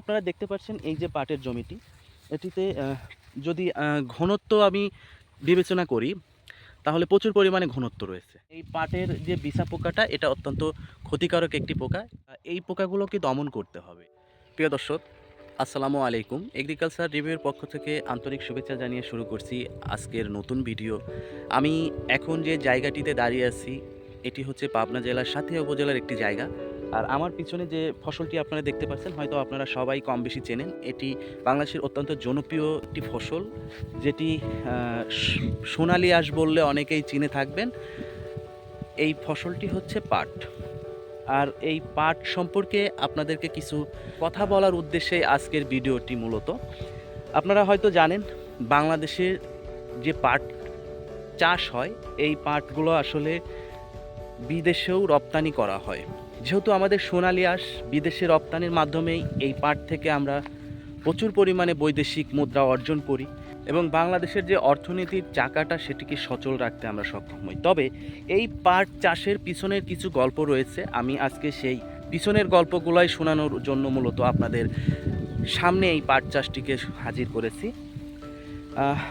আপনারা দেখতে পাচ্ছেন এই যে পাটের জমিটি। এটিতে যদি ঘনত্ব আমি বিবেচনা করি, তাহলে প্রচুর পরিমাণে ঘনত্ব রয়েছে। এই পাটের যে বিছা পোকাটা, এটা অত্যন্ত ক্ষতিকারক একটি পোকা। এই পোকাগুলোকে দমন করতে হবে? প্রিয় দর্শক, আসসালামু আলাইকুম। এগ্রিকালচার রিভিউর পক্ষ থেকে আন্তরিক শুভেচ্ছা জানিয়ে শুরু করছি আজকের নতুন ভিডিও। আমি এখন যে জায়গাটিতে দাঁড়িয়ে আছি, এটি হচ্ছে পাবনা জেলার সাথে উপজেলার একটি জায়গা। আর আমার পিছনে যে ফসলটি আপনারা দেখতে পাচ্ছেন, হয়তো আপনারা সবাই কম বেশি চেনেন, এটি বাংলাদেশের অত্যন্ত জনপ্রিয় একটি ফসল, যেটি সোনালি আঁশ বললে অনেকেই চিনে থাকবেন। এই ফসলটি হচ্ছে পাট। আর এই পাট সম্পর্কে আপনাদেরকে কিছু কথা বলার উদ্দেশ্যে আজকের ভিডিওটি মূলত। আপনারা হয়তো জানেন, বাংলাদেশের যে পাট চাষ হয়, এই পাটগুলো আসলে বিদেশেও রপ্তানি করা হয়। যেহেতু আমাদের সোনালি আঁশ বিদেশে রপ্তানির মাধ্যমেই এই পাট থেকে আমরা প্রচুর পরিমাণে বৈদেশিক মুদ্রা অর্জন করি এবং বাংলাদেশের যে অর্থনীতির চাকাটা সেটিকে সচল রাখতে আমরা সক্ষম হই। তবে এই পাট চাষের পিছনের কিছু গল্প রয়েছে, আমি আজকে সেই পিছনের গল্পগুলাই শোনানোর জন্য মূলত আপনাদের সামনে এই পাট চাষটিকে হাজির করেছি।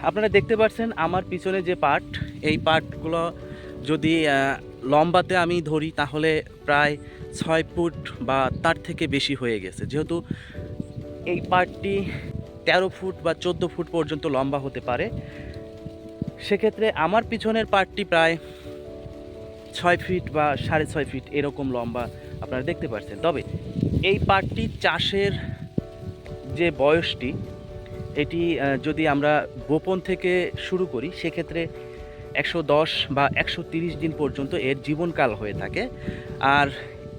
আপনারা দেখতে পাচ্ছেন আমার পিছনে যে পাট, এই পাটগুলো যদি লম্বাতে আমি ধরি তাহলে প্রায় ছয় ফুট বা তার থেকে বেশি হয়ে গেছে। যেহেতু এই পাটটি তেরো ফুট বা চোদ্দ ফুট পর্যন্ত লম্বা হতে পারে, সেক্ষেত্রে আমার পিছনের পাটটি প্রায় ছয় ফিট বা সাড়ে ছয় ফিট এরকম লম্বা আপনারা দেখতে পাচ্ছেন। তবে এই পাটটি চাষের যে বয়সটি, এটি যদি আমরা গোপন থেকে শুরু করি, সেক্ষেত্রে একশো দশ বা একশো দিন পর্যন্ত এর জীবনকাল হয়ে থাকে। আর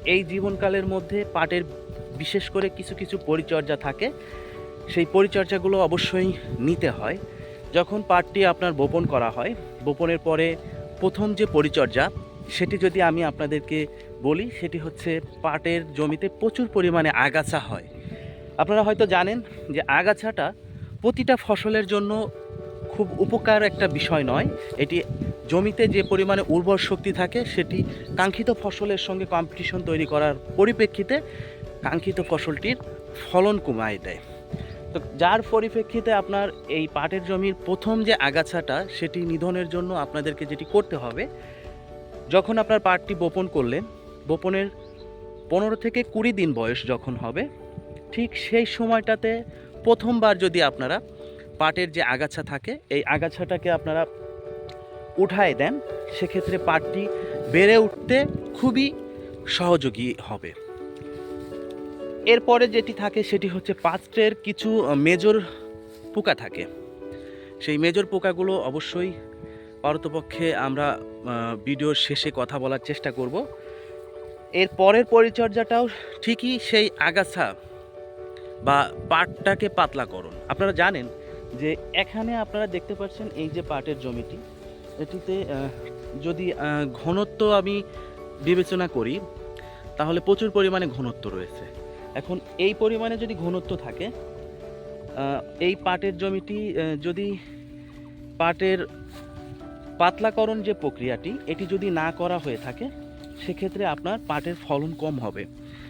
এই জীবনকালের মধ্যে পাটের বিশেষ করে কিছু কিছু পরিচর্যা থাকে। সেই পরিচর্যাগুলো অবশ্যই নিতে হয়। যখন পাটটি আপনার বপন করা হয়, বপনের পরে প্রথম যে পরিচর্যা, সেটি যদি আমি আপনাদেরকে বলি, সেটি হচ্ছে পাটের জমিতে প্রচুর পরিমাণে আগাছা হয়। আপনারা হয়তো জানেন যে আগাছাটা প্রতিটা ফসলের জন্য খুব উপকার একটা বিষয় নয়। এটি জমিতে যে পরিমাণে উর্বর শক্তি থাকে, সেটি কাঙ্ক্ষিত ফসলের সঙ্গে কম্পিটিশন তৈরি করার পরিপ্রেক্ষিতে কাঙ্ক্ষিত ফসলটির ফলন কমায় দেয়। তো যার পরিপ্রেক্ষিতে আপনার এই পাটের জমির প্রথম যে আগাছাটা, সেটি নিধনের জন্য আপনাদেরকে যেটি করতে হবে, যখন আপনার পাটটি বপন করলেন, বপনের পনেরো থেকে কুড়ি দিন বয়স যখন হবে, ঠিক সেই সময়টাতে প্রথমবার যদি আপনারা পাটের যে আগাছা থাকে, এই আগাছাটাকে আপনারা উঠায় দেন, সেক্ষেত্রে পাটটি বেড়ে উঠতে খুবই সহযোগী হবে। এরপরে যেটি থাকে, সেটি হচ্ছে পাত্রের কিছু মেজর পোকা থাকে। সেই মেজর পোকাগুলো অবশ্যই পারতপক্ষে আমরা ভিডিওর শেষে কথা বলার চেষ্টা করব। এর পরের পরিচর্যাটাও ঠিকই সেই আগাছা বা পাটটাকে পাতলাকরণ আপনারা জানেন যে এখানে আপনারা দেখতে পাচ্ছেন এই যে পাটের জমিটি। এটিতে যদি ঘনত্ব আমি বিবেচনা করি, তাহলে প্রচুর পরিমাণে ঘনত্ব রয়েছে। এখন এই পরিমাণে যদি ঘনত্ব থাকে এই পাটের জমিটি যদি পাটের পাতলাকরণ যে প্রক্রিয়াটি, এটি যদি না করা হয়ে থাকে, সেক্ষেত্রে আপনার পাটের ফলন কম হবে।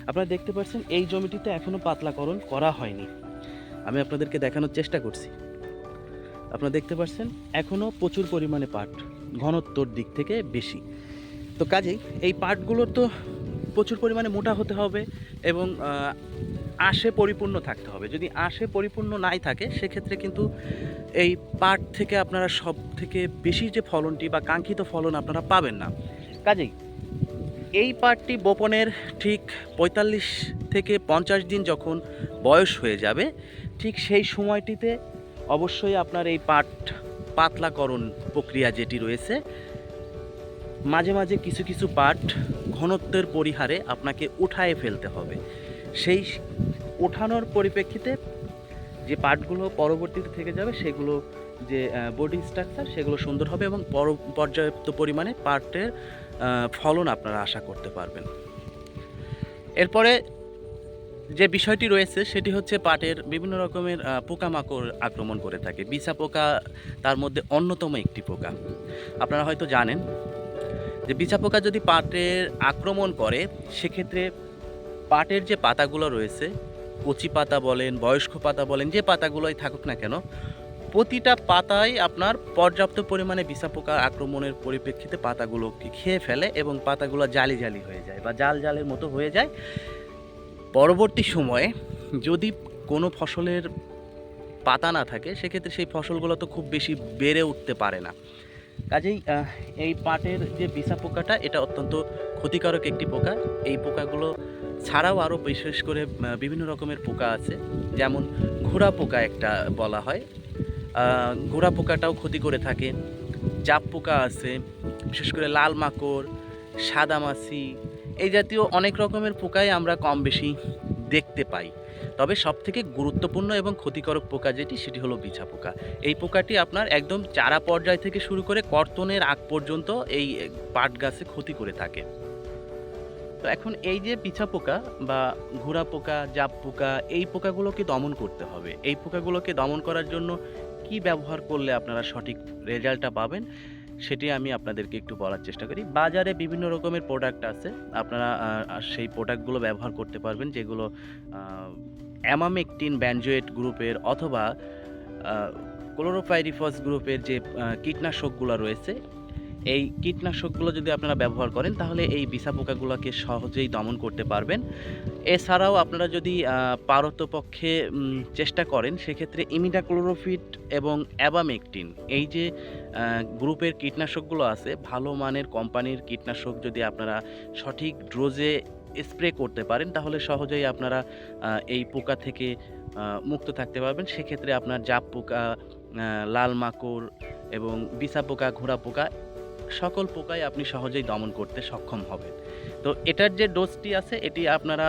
আপনারা দেখতে পাচ্ছেন এই জমিটিতে এখনও পাতলাকরণ করা হয়নি। আমি আপনাদেরকে দেখানোর চেষ্টা করছি। আপনারা দেখতে পাচ্ছেন এখনও প্রচুর পরিমাণে পাট ঘনত্বর দিক থেকে বেশি। তো কাজেই এই পাটগুলোর তো প্রচুর পরিমাণে মোটা হতে হবে এবং আঁশে পরিপূর্ণ থাকতে হবে। যদি আঁশে পরিপূর্ণ নাই থাকে, সেক্ষেত্রে কিন্তু এই পাট থেকে আপনারা সব থেকে বেশি যে ফলনটি বা কাঙ্ক্ষিত ফলন আপনারা পাবেন না। কাজেই এই পাটটি বপনের ঠিক পঁয়তাল্লিশ থেকে পঞ্চাশ দিন যখন বয়স হয়ে যাবে, ঠিক সেই সময়টিতে অবশ্যই আপনার এই পাট পাতলাকরণ প্রক্রিয়া যেটি রয়েছে। মাঝে মাঝে কিছু কিছু পাট ঘনত্বের পরিহারে আপনাকে উঠায়ে ফেলতে হবে। সেই ওঠানোর পরিপ্রেক্ষিতে যে পাটগুলো পরবর্তীতে থেকে যাবে, সেগুলো যে বডি স্ট্রাকচার সেগুলো সুন্দর হবে এবং পর- পর্যাপ্ত পরিমাণে পাটের ফলন আপনারা আশা করতে পারবেন। এরপরে যে বিষয়টি রয়েছে, সেটি হচ্ছে পাটের বিভিন্ন রকমের পোকামাকড় আক্রমণ করে থাকে। বিছা পোকা তার মধ্যে অন্যতম একটি পোকা। আপনারা হয়তো জানেন যে বিছা পোকা যদি পাটের আক্রমণ করে, সেক্ষেত্রে পাটের যে পাতাগুলো রয়েছে, কচি পাতা বলেন, বয়স্ক পাতা বলেন, যে পাতাগুলোই থাকুক না কেন, প্রতিটা পাতায় আপনার পর্যাপ্ত পরিমাণে বিছা পোকা আক্রমণের পরিপ্রেক্ষিতে পাতাগুলোকে খেয়ে ফেলে এবং পাতাগুলো জালি জালি হয়ে যায় বা জাল জালের মতো হয়ে যায়। পরবর্তী সময়ে যদি কোনো ফসলের পাতা না থাকে, সেক্ষেত্রে সেই ফসলগুলো তো খুব বেশি বেড়ে উঠতে পারে না। কাজেই এই পাটের যে বিছা পোকাটা, এটা অত্যন্ত ক্ষতিকারক একটি পোকা। এই পোকাগুলো ছাড়াও আরও বিশেষ করে বিভিন্ন রকমের পোকা আছে। যেমন ঘোড়া পোকা একটা বলা হয়। ঘোড়া পোকাটাও ক্ষতি করে থাকে। জাপ পোকা আছে, বিশেষ করে লাল মাকড়, সাদা মাছি এই জাতীয় অনেক রকমের পোকাই আমরা কম বেশি দেখতে পাই। তবে সবথেকে গুরুত্বপূর্ণ এবং ক্ষতিকারক পোকা যেটি, সেটি হলো বিছা পোকা। এই পোকাটি আপনার একদম চারা পর্যায় থেকে শুরু করে কর্তনের আগ পর্যন্ত এই পাট গাছে ক্ষতি করে থাকে। তো এখন এই যে পিছা পোকা বা ঘোড়া পোকা, জাপ পোকা, এই পোকাগুলোকে দমন করতে হবে। এই পোকাগুলোকে দমন করার জন্য কি ব্যবহার করলে আপনারা সঠিক রেজাল্টটা পাবেন? সেটি আমি আপনাদেরকে একটু বলার চেষ্টা করি। বাজারে বিভিন্ন রকমের প্রোডাক্ট আছে। আপনারা সেই প্রোডাক্টগুলো ব্যবহার করতে পারবেন যেগুলো অ্যামামেকটিন ব্যানজোয়েট গ্রুপের অথবা ক্লোরোফাইরিফস গ্রুপের যে কীটনাশকগুলো রয়েছে এই কীটনাশকগুলো যদি আপনারা ব্যবহার করেন, তাহলে এই বিছা পোকাগুলোকে সহজেই দমন করতে পারবেন। এছাড়াও আপনারা যদি পারতপক্ষে চেষ্টা করেন, সেক্ষেত্রে ইমিডাক্লোরোফিট এবং অ্যাবামেকটিন, এই যে গ্রুপের কীটনাশকগুলো আছে, ভালো মানের কোম্পানির কীটনাশক যদি আপনারা সঠিক ড্রোজে স্প্রে করতে পারেন, তাহলে সহজেই আপনারা এই পোকা থেকে মুক্ত থাকতে পারবেন। সেক্ষেত্রে আপনার জাপ পোকা লাল মাকড় এবং বিছা পোকা, ঘোড়া পোকা সকল পোকাই আপনি সহজেই দমন করতে সক্ষম হবেন। তো এটার যে ডোজটি আছে, এটি আপনারা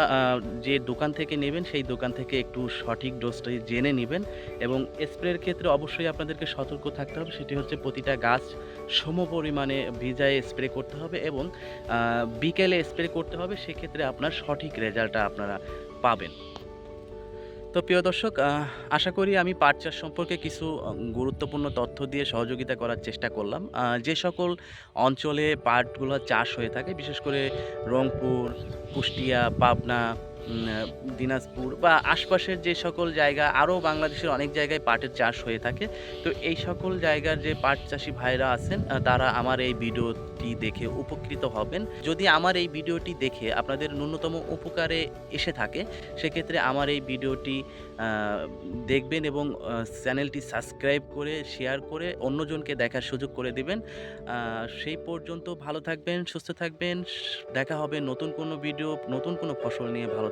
যে দোকান থেকে নেবেন, সেই দোকান থেকে একটু সঠিক ডোজটি জেনে নেবেন এবং স্প্রের ক্ষেত্রে অবশ্যই আপনাদেরকে সতর্ক থাকতে হবে। সেটি হচ্ছে প্রতিটা গাছ সম পরিমাণে ভিজায় স্প্রে করতে হবে এবং বিকেলে স্প্রে করতে হবে। সেক্ষেত্রে আপনার সঠিক রেজাল্টটা আপনারা পাবেন। তো প্রিয় দর্শক আশা করি আমি পাট চাষ সম্পর্কে কিছু গুরুত্বপূর্ণ তথ্য দিয়ে সহযোগিতা করার চেষ্টা করলাম। যে সকল অঞ্চলে পাটগুলো চাষ হয়ে থাকে, বিশেষ করে রংপুর, কুষ্টিয়া, পাবনা দিনাজপুর বা আশপাশের যে সকল জায়গা, আরও বাংলাদেশের অনেক জায়গায় পাটের চাষ হয়ে থাকে। তো এই সকল জায়গার যে পাট চাষি ভাইরা আছেন তারা আমার এই ভিডিওটি দেখে উপকৃত হবেন। যদি আমার এই ভিডিওটি দেখে আপনাদের ন্যূনতম উপকারে এসে থাকে, সেক্ষেত্রে আমার এই ভিডিওটি দেখবেন এবং চ্যানেলটি সাবস্ক্রাইব করে, শেয়ার করে অন্যজনকে দেখার সুযোগ করে দেবেন। সেই পর্যন্ত ভালো থাকবেন, সুস্থ থাকবেন। দেখা হবে নতুন কোনো ভিডিও, নতুন কোনো ফসল নিয়ে ভালো